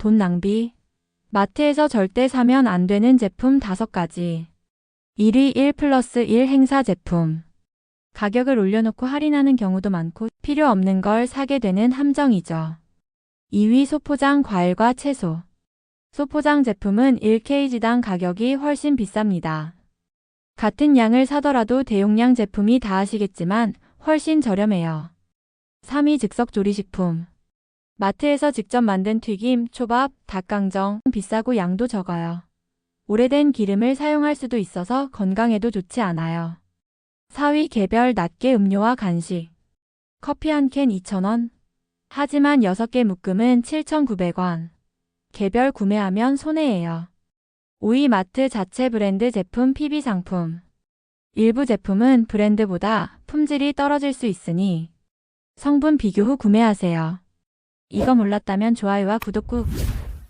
돈 낭비. 마트에서 절대 사면 안 되는 제품 5가지. 1위 1 플러스 1 행사 제품. 가격을 올려놓고 할인하는 경우도 많고 필요 없는 걸 사게 되는 함정이죠. 2위 소포장 과일과 채소. 소포장 제품은 1kg당 가격이 훨씬 비쌉니다. 같은 양을 사더라도 대용량 제품이 다 하시겠지만 훨씬 저렴해요. 3위 즉석 조리식품. 마트에서 직접 만든 튀김, 초밥, 닭강정 비싸고 양도 적어요. 오래된 기름을 사용할 수도 있어서 건강에도 좋지 않아요. 4위 개별 낱개 음료와 간식. 커피 한 캔 2,000원. 하지만 6개 묶음은 7,900원. 개별 구매하면 손해예요. 5위 마트 자체 브랜드 제품 PB 상품. 일부 제품은 브랜드보다 품질이 떨어질 수 있으니 성분 비교 후 구매하세요. 이거 몰랐다면 좋아요와 구독 꾹.